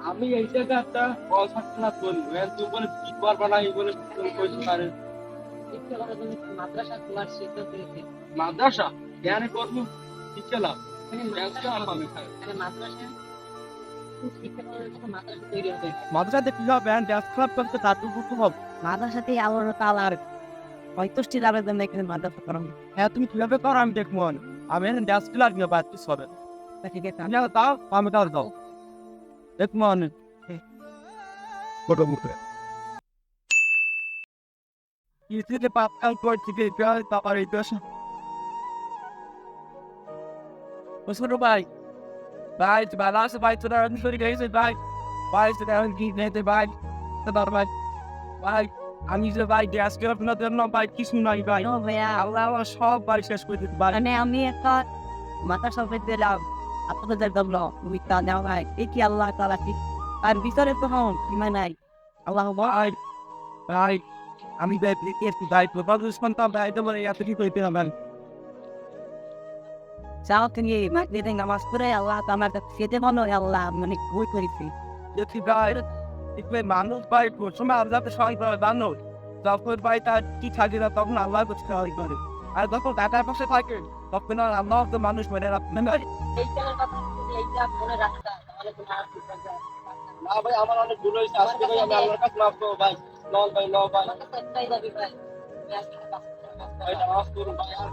আমি মাদ্রাসা মাদ্রাসাতে কি হবে? মাদ্রাসাতে আলোর তাল আর পঁয়ত্রিশটি লাভের জন্য এখানে মাদ্রাসা করা হবে হ্যাঁ তুমি কীভাবে করো আমি দেখব আমি এখানে ড্যান্স ক্লাব নিয়ে প্র্যাকটিস হবে। তা ঠিক আছে। আমি তাও আমি তাও দাও দেখব অনেক ছোট মুখে কিস্তিতে করছি তারপর এই ভাই। ভাই ভালো আছে? ভাই তোরা আমি গেছে ভাই। ভাই তোরা কি নেতে ভাই। তোর ভাই। ভাই। আমি যে ভাই গ্যাস কেনার না দেন না ভাই কিছু নাই ভাই। আল্লাহ আল্লাহ সব বাড়ি শেষ করে দিতে পারে মানে আমি একটা মাদ্রাসা উপরে দিলাম। আপনাদের তুমি তা নেওয়া ভাই। এই কি আল্লাহ তাআলা কি? আর ভিতরে তো হন সীমা নাই। আল্লাহ ভাই ভাই আমি ভাই একটু ভাই প্রভাব সন্তান ভাই তোমার এত কি কইতে হবে। চাও তুমি মাগরিবের নামাজ পড়ে আল্লাহ আমার কাছে খেতে বলো আল্লাহ মানে ভুল করেছি। যদি ভাই দেখবে মানুষ ভাই প্রথমে আল্লাহকে সহায় করে মানুষ যখন ভাই তার কি থাকে না, তখন আল্লাহ করতে সহায় করে। আর যখন টাকার পাশে থাকে, তখন আর আল্লাহ তো মানুষ মেনে রাখবে না। ভাই, আমার অনেক ভুল হয়েছে। আজকে ভাই আমি আল্লাহর কাছে মাফ করব ভাই। নল ভাই ন ভাই। কাছে একটাই দাবি ভাই। ভাই নামাজ করুন ভাই, আর